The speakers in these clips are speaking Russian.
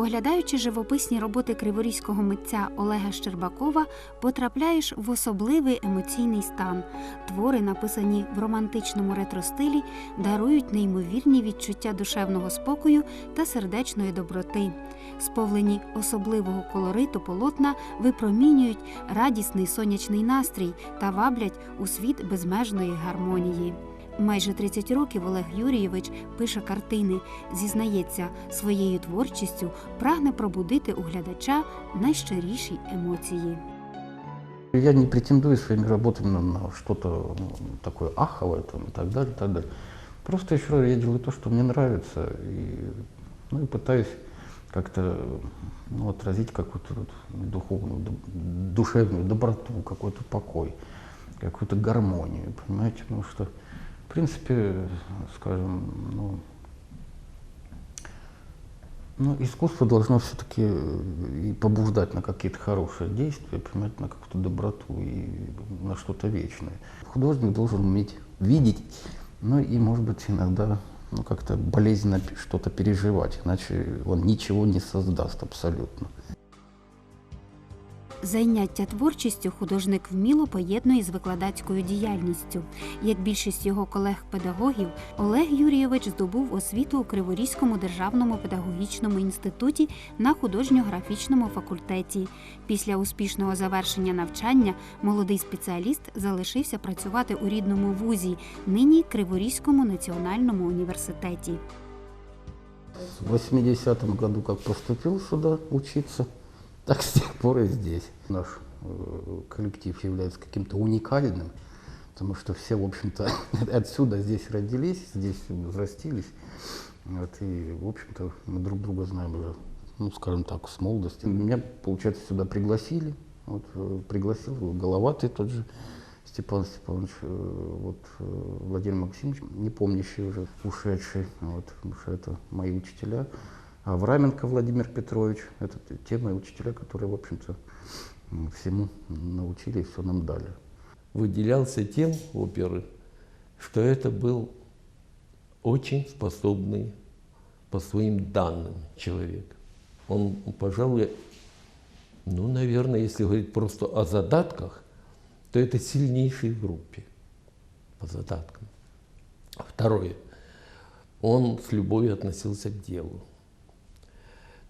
Споглядаючи живописні роботи криворізького митця Олега Щербакова, потрапляєш в особливий емоційний стан. Твори, написані в романтичному ретростилі, дарують неймовірні відчуття душевного спокою та сердечної доброти. Сповлені особливого колориту полотна випромінюють радісний сонячний настрій та ваблять у світ безмежної гармонії. Майже 30 років Олег Юрійович пише картини, зізнається, своєю творчістю прагне пробудити у глядача найщиріші емоції. Я не претендую своими работами на, что-то ну, такое аховое там, и так далее, так далее. Просто еще раз я делаю то, что мне нравится, и, ну, и пытаюсь как-то ну, отразить какую-то вот духовную, душевную доброту, какой-то покой, какую-то гармонию, понимаете? Потому что, в принципе, скажем, ну, ну, искусство должно все-таки и побуждать на какие-то хорошие действия, понимаете, на какую-то доброту и на что-то вечное. Художник должен уметь видеть, ну и, может быть, иногда ну, как-то болезненно что-то переживать, иначе он ничего не создаст абсолютно. Заняття творчістю художник вміло поєднує з викладацькою діяльністю. Як більшість його колег-педагогів, Олег Юрійович здобув освіту у Криворізькому державному педагогічному інституті на художньо-графічному факультеті. Після успішного завершення навчання молодий спеціаліст залишився працювати у рідному вузі, нині Криворізькому національному університеті. В 80-м году, как поступил сюда учиться, так с тех пор и здесь. Наш э, коллектив является каким-то уникальным, потому что все, в общем-то, отсюда здесь родились, здесь взрастились. Вот, и, в общем-то, мы друг друга знаем уже, ну, скажем так, с молодости. Меня, получается, сюда пригласили. Вот, э, пригласил Головатый тот же Степан Степанович, э, вот, Владимир Максимович, не помнящий уже, ушедший, вот, потому что это мои учителя. А Враменко Владимир Петрович, это те мои учителя, которые, в общем-то, всему научили и все нам дали. выделялся тем оперы, что это был очень способный по своим данным человек. Он, пожалуй, ну, наверное, если говорить просто о задатках, то это сильнейший в группе по задаткам. Второе. Он с любовью относился к делу.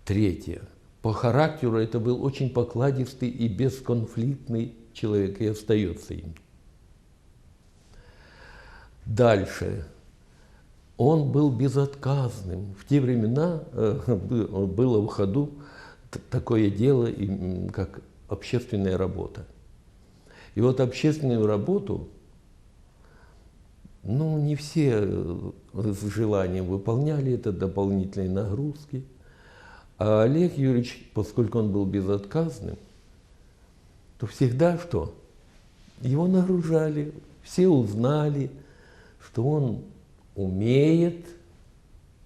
Третье. По характеру это был очень покладистый и бесконфликтный человек, и остается им. Дальше. Он был безотказным. В те времена э, бы- было в ходу такое дело, как общественная работа. И вот общественную работу, ну, не все э, с желанием выполняли это, дополнительные нагрузки. А Олег Юрьевич, поскольку он был безотказным, то всегда что? Его нагружали, все узнали, что он умеет,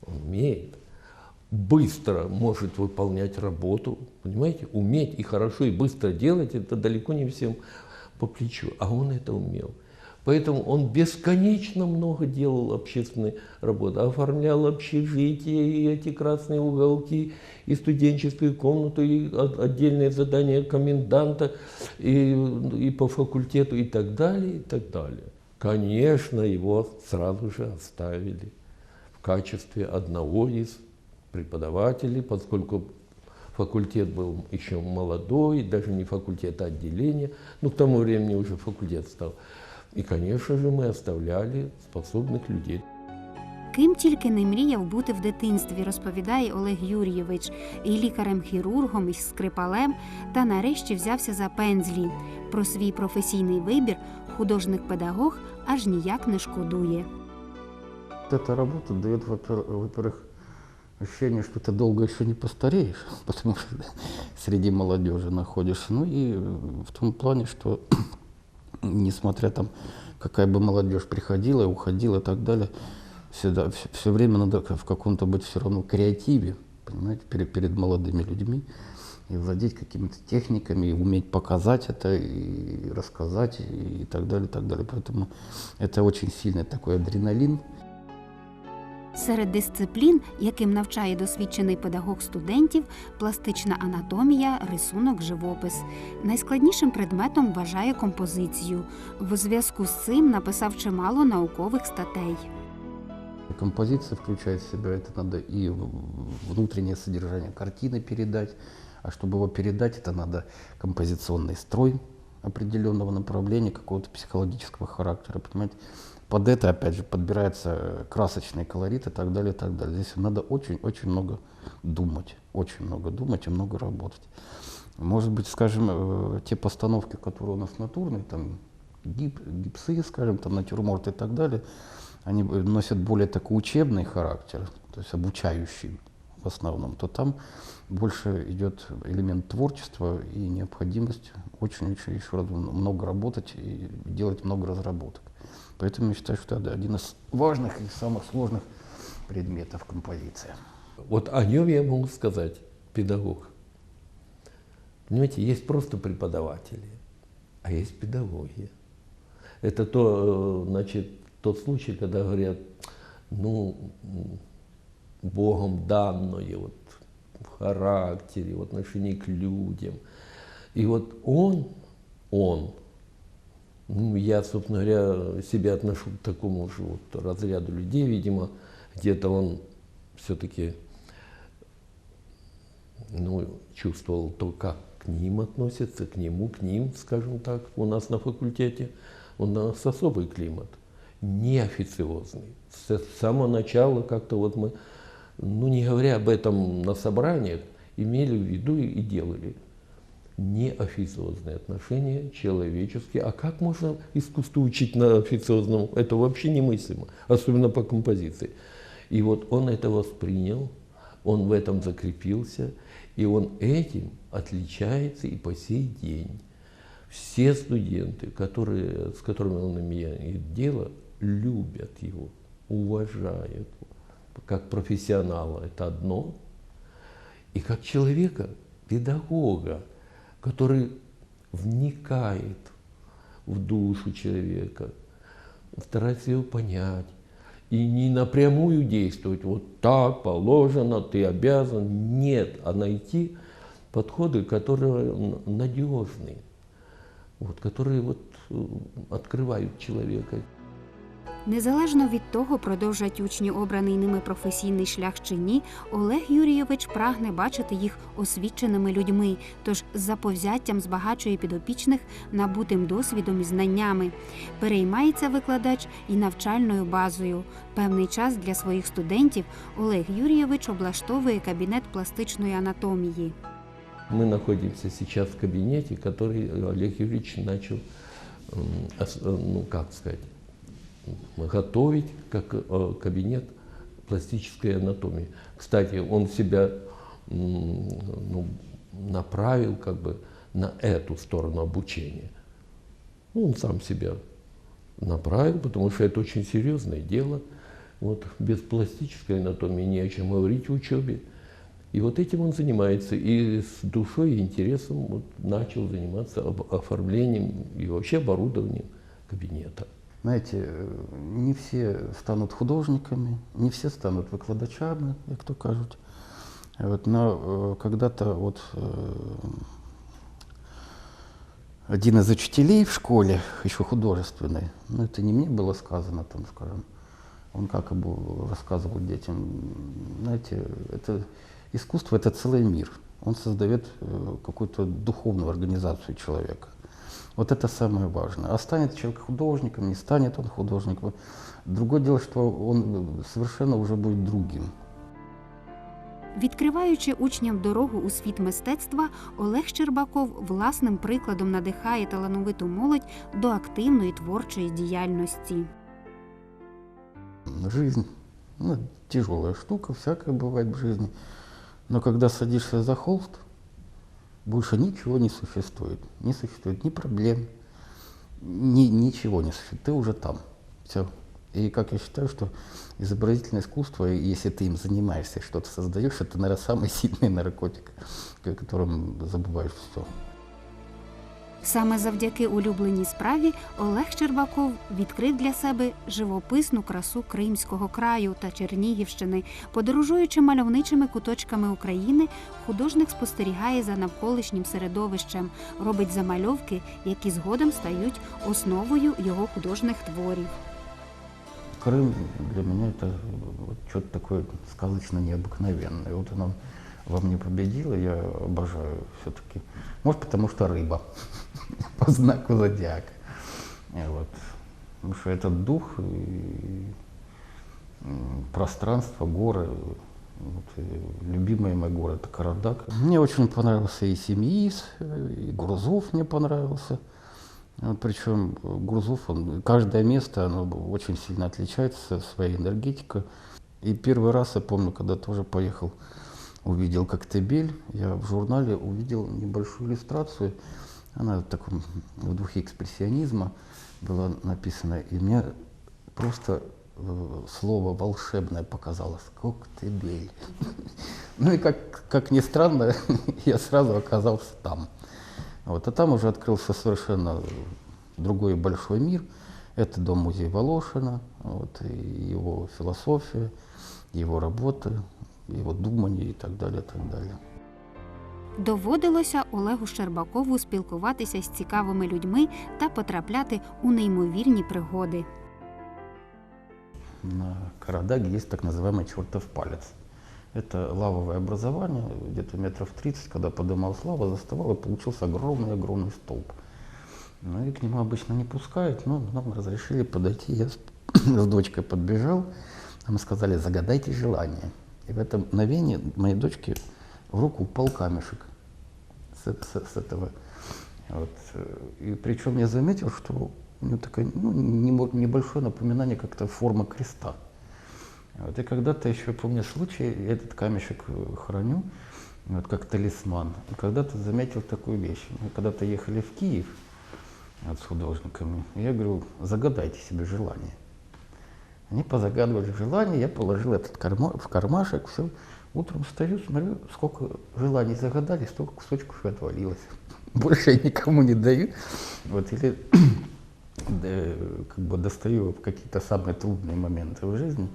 умеет, быстро может выполнять работу, понимаете? Уметь и хорошо, и быстро делать, это далеко не всем по плечу, а он это умел. Поэтому он бесконечно много делал общественной работы, оформлял общежитие, и эти красные уголки, и студенческую комнату, и от- отдельные задания коменданта, и, и по факультету, и так далее, и так далее. Конечно, его сразу же оставили в качестве одного из преподавателей, поскольку факультет был еще молодой, даже не факультет, а отделение. Ну, к тому времени уже факультет стал. И, конечно же, мы оставляли способных людей. Ким тільки не мріяв бути в дитинстві, розповідає Олег Юрійович, і лікарем-хірургом, і скрипалем, та нарешті взявся за пензлі. Про свій професійний вибір художник-педагог аж ніяк не шкодує. Вот эта работа дает, во-пер- во-первых, ощущение, что ты долго еще не постареешь, потому что среди молодежи находишься. Ну и э, в том плане, что несмотря там, какая бы молодежь приходила уходила и так далее, всегда, все, время надо в каком-то быть все равно креативе, понимаете, перед, перед молодыми людьми. И владеть какими-то техниками, и уметь показать это, и рассказать, и так далее, и так далее. Поэтому это очень сильный такой адреналин, Серед дисциплін, яким навчає досвідчений педагог студентів, пластична анатомія, рисунок, живопис. Найскладнішим предметом вважає композицію. В зв'язку з цим написав чимало наукових статей. Композиция включает в себя, это надо и в- внутреннее содержание картины передать, а чтобы его передать, это надо композиционный строй определенного направления, какого-то психологического характера, понимаете. Под это, опять же, подбирается красочный колорит и так далее, и так далее. Здесь надо очень-очень много думать, очень много думать и много работать. Может быть, скажем, э, те постановки, которые у нас натурные, там гип, гипсы, скажем, там натюрморт и так далее, они носят более такой учебный характер, то есть обучающий в основном, то там больше идет элемент творчества и необходимость очень-очень еще раз много работать и делать много разработок. Поэтому я считаю, что это один из важных и самых сложных предметов композиции. Вот о нем я могу сказать, педагог. Понимаете, есть просто преподаватели, а есть педагоги. Это то, э, значит, тот случай, когда говорят, ну, Богом данное вот, в характере, в отношении к людям. И вот он, он, ну, я, собственно говоря, себя отношу к такому же вот разряду людей, видимо, где-то он все-таки ну, чувствовал то, как к ним относятся, к нему, к ним, скажем так, у нас на факультете. У нас особый климат, неофициозный. С самого начала как-то вот мы, ну не говоря об этом на собраниях, имели в виду и делали неофициозные отношения человеческие. А как можно искусство учить на официозном? Это вообще немыслимо, особенно по композиции. И вот он это воспринял, он в этом закрепился, и он этим отличается и по сей день. Все студенты, которые, с которыми он имеет дело, любят его, уважают как профессионала, это одно, и как человека, педагога, который вникает в душу человека, старается его понять, и не напрямую действовать, вот так положено, ты обязан. Нет, а найти подходы, которые надежны, вот, которые вот, э, открывают человека. Незалежно від того, продовжать учні обраний ними професійний шлях чи ні, Олег Юрійович прагне бачити їх освіченими людьми, тож з заповзяттям збагачує підопічних набутим досвідом і знаннями. Переймається викладач і навчальною базою. Певний час для своїх студентів Олег Юрійович облаштовує кабінет пластичної анатомії. Мы находимся сейчас в кабинете, который Олег Юрьевич начал, м, ос- э, ну как сказать, м, готовить как э, кабинет пластической анатомии. Кстати, он себя ну, направил как бы на эту сторону обучения. Ну, он сам себя направил, потому что это очень серьезное дело. Вот без пластической анатомии не о чем говорить в учебе. И вот этим он занимается. И с душой и интересом вот начал заниматься оформлением и вообще оборудованием кабинета. Знаете, э, не все станут художниками, не все станут викладачами, як то кажуть. Вот, но э, когда-то вот э, один из учителей в школе, еще художественный, ну это не мне было сказано, там, скажем, он как бы рассказывал детям, знаете, это искусство это целый мир. Он создает какую-то духовную организацию человека. Вот это самое важное. А станет человек художником, не станет он художником. Другое дело, что он совершенно уже будет другим. Відкриваючи учням дорогу у світ мистецтва, Олег Щербаков власним прикладом надихає талановиту молодь до активної творчої діяльності. Жизнь ну, тяжелая штука, всякое бывает в жизни. Но когда садишься за холст, больше ничего не существует. Не существует ни проблем, ни, ничего не существует. Ты уже там. Все. И как я считаю, что изобразительное искусство, если ты им занимаешься, что-то создаешь, это, наверное, самый сильный наркотик, которым забываешь все. Саме завдяки улюбленій справі Олег Щербаков відкрив для себе живописну красу Кримського краю та Чернігівщини. Подорожуючи мальовничими куточками України, художник спостерігає за навколишнім середовищем, робить замальовки, які згодом стають основою його художніх творів. Крым для меня это вот что-то такое сказочно необыкновенное. Вот оно во мне победило, я обожаю все-таки. Может, потому что рыба по знаку зодиака. Вот. Потому что этот дух и пространство, горы, вот, любимый мой город Карадак. Мне очень понравился и Семиис, и Грузов мне понравился. Вот, причем Грузов, он, каждое место, оно очень сильно отличается своей энергетикой. И первый раз, я помню, когда тоже поехал, увидел Коктебель, я в журнале увидел небольшую иллюстрацию, она в таком, в духе экспрессионизма была написана, и мне просто э, слово волшебное показалось, Коктебель. Ну и как, как ни странно, я сразу оказался там. Вот, а там уже открылся совершенно другой большой мир. Это дом-музей Волошина, вот, и его философия, его работы, его думание и так далее, так далее. Доводилося Олегу Щербакову спілкуватися з цікавими людьми та потрапляти у неймовірні пригоди. На Карадаге есть так называемый чертов палец. Это лавовое образование, где-то метров 30, когда подымалась лава, заставал, и получился огромный-огромный столб. Ну и к нему обычно не пускают, но нам разрешили подойти. Я с, с дочкой подбежал, нам сказали, загадайте желание. И в это мгновение моей дочке в руку упал камешек с, с- с этого. Вот. э, И причем я заметил, что у него такое ну, небольшое напоминание как-то форма креста. Вот. И когда-то еще, помню случай, я этот камешек э, храню, вот как талисман. И когда-то заметил такую вещь. Мы когда-то ехали в Киев вот, с художниками. И я говорю, загадайте себе желание. Они позагадывали желание, я положил этот карма- в кармашек, все. Утром стою, смотрю, сколько желаний загадали, столько кусочков и отвалилось. Больше я никому не даю. Вот, или как бы достаю в какие-то самые трудные моменты в жизни.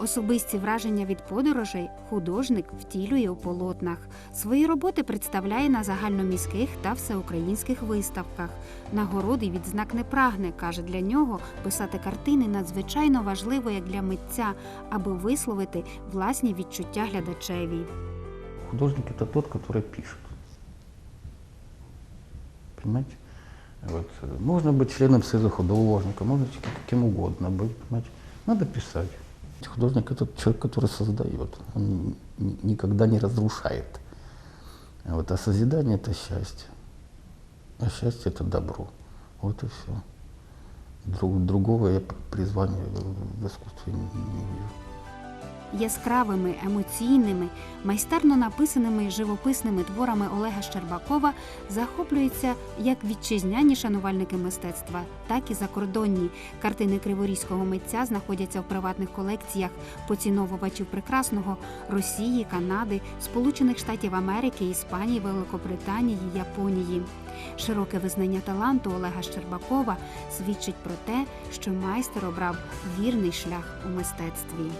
Особисті враження від подорожей художник втілює у полотнах. Свої роботи представляє на загальноміських та всеукраїнських виставках. Нагороди від знак не прагне, каже для нього писати картини надзвичайно важливо як для митця, аби висловити власні відчуття глядачеві. Художник это тот, который пишет. Понимаете? Вот. э, Можно быть членом Союза художника, можно быть каким угодно быть, понимаете? Надо писать. Художник это человек, который создает. Он ни- никогда не разрушает. Вот. А созидание это счастье. А счастье это добро. Вот и все. другого я призвания в искусстве не, не вижу. Яскравими, емоційними, майстерно написаними живописними творами Олега Щербакова захоплюються як вітчизняні шанувальники мистецтва, так і закордонні. Картини криворізького митця знаходяться в приватних колекціях поціновувачів прекрасного Росії, Канади, Сполучених Штатів Америки, Іспанії, Великобританії, Японії. Широке визнання таланту Олега Щербакова свідчить про те, що майстер обрав вірний шлях у мистецтві.